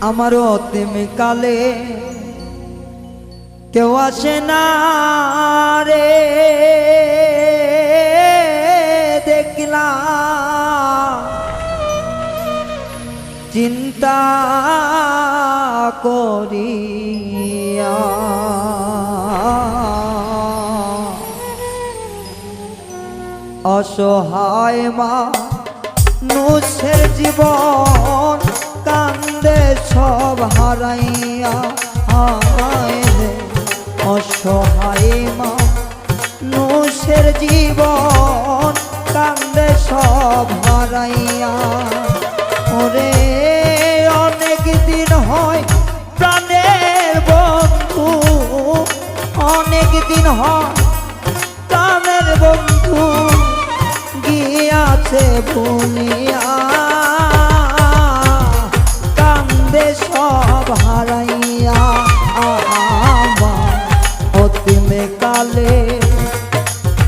আমার অতিম কালে কেউ আসে না রে। দেখলাম চিন্তা করিয়া। অসহায় মা নুসের জীবন কান্দে সব হারাইয়া হায় অসহায় মা জীবন কান্দে সব হারাইয়া। ওরে অনেক দিন হয় প্রাণের বন্ধু, অনেক দিন হয় প্রাণের বন্ধু গিয়াছে ভুলিয়া হারাইয়া আমার অতিমে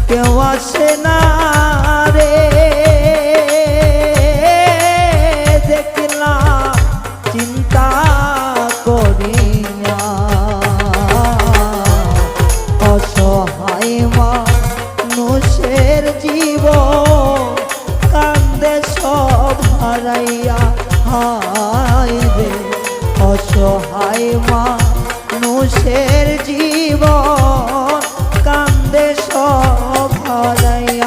কেউ আসে না রে দেখলাম চিন্তা করিয়া অসহায় মানুষের জীব কান্দে সব হারাইয়া অসহায় মানুষের জীব কান্দে সব হারাইয়া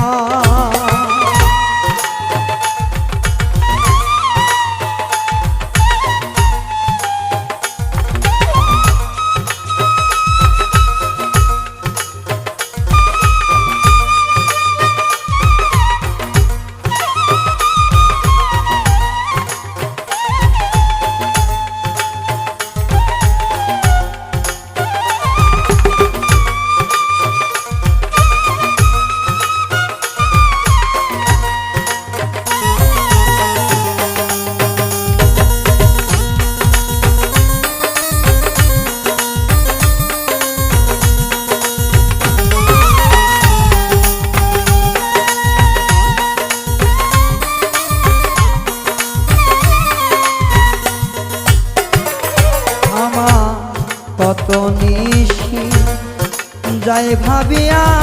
যাই ভাবিয়া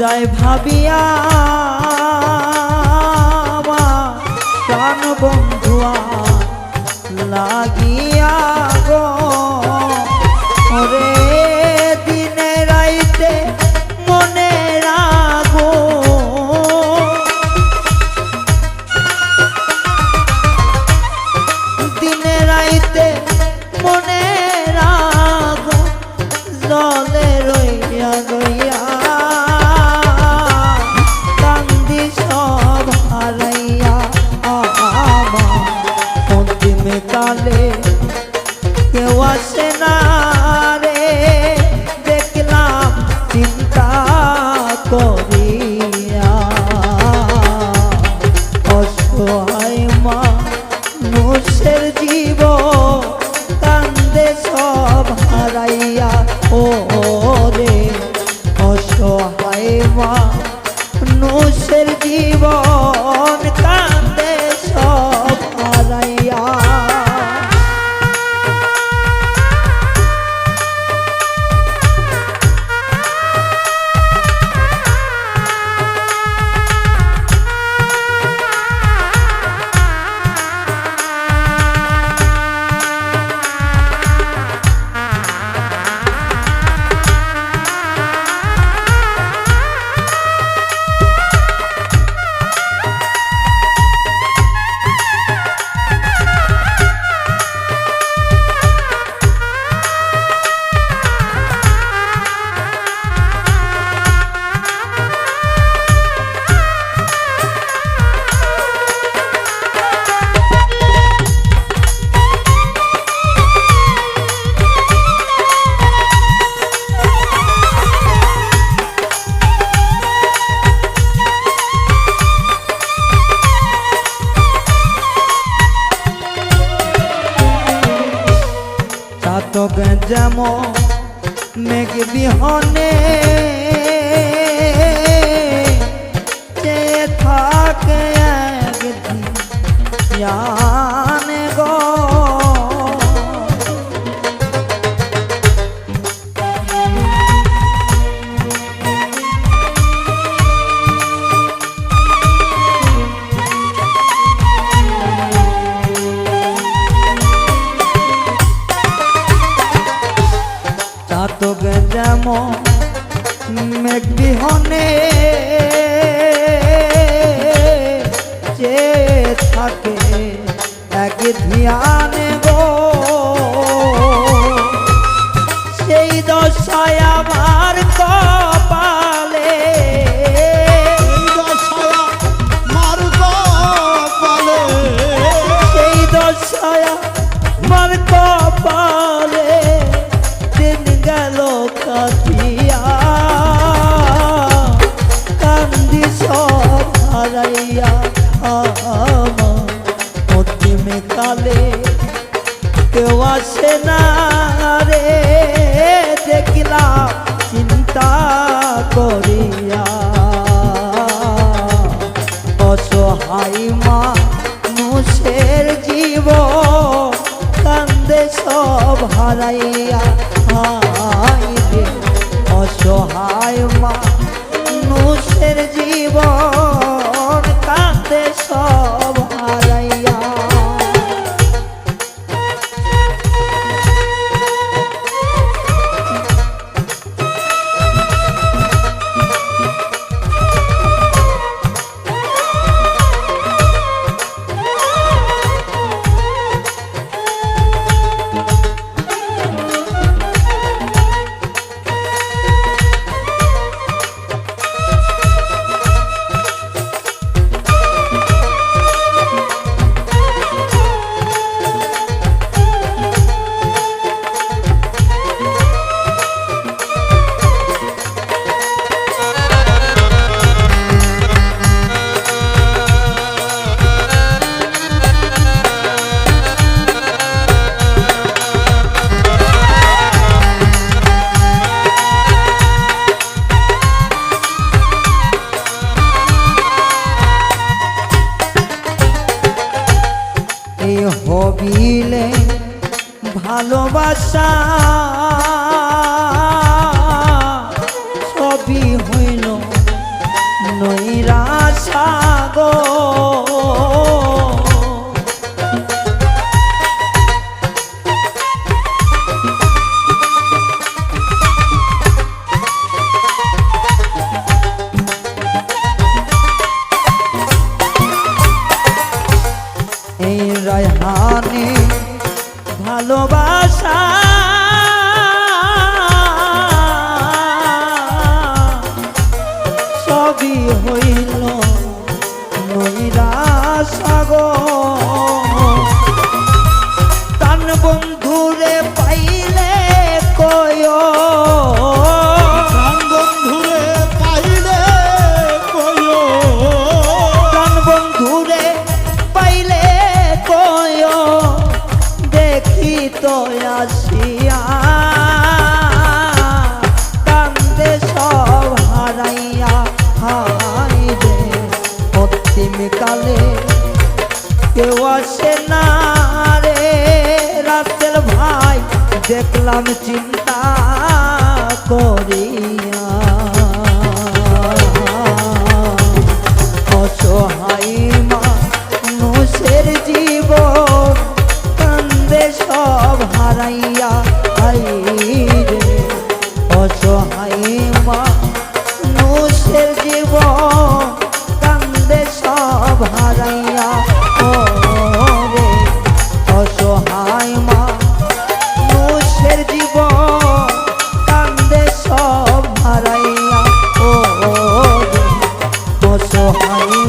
যাই ভাবিয়া প্রাণ বন্ধুয়া লাগিয়া কালে কেউ আসে না রে। দেখলাম চিন্তা করিয়া। অসহায় মানুষের জীব কান্দে সব হারাইয়া। ও রে অসহায় মানুষের জীবন কান্দে মেঘ বিহনে চেয়ে থাকে একদিন ধ্যানে গো। সেই দশায় আমার কপালে সেই দশায় আমার কপালে। দিন গেল কাটিয়া। কান্দি সব হারাইয়া আমার কালে কেউ আসে না রে, দেখলাম চিন্তা করিয়া। অসহায় মা মুষের জীব কান্দে সব হারাইয়া হাই অসহায় মা মুষের জীবন ভালোবাসা। অন্তিম কেউ আসে না রে রাতের ভাই দেখলাম চিন্তা হাই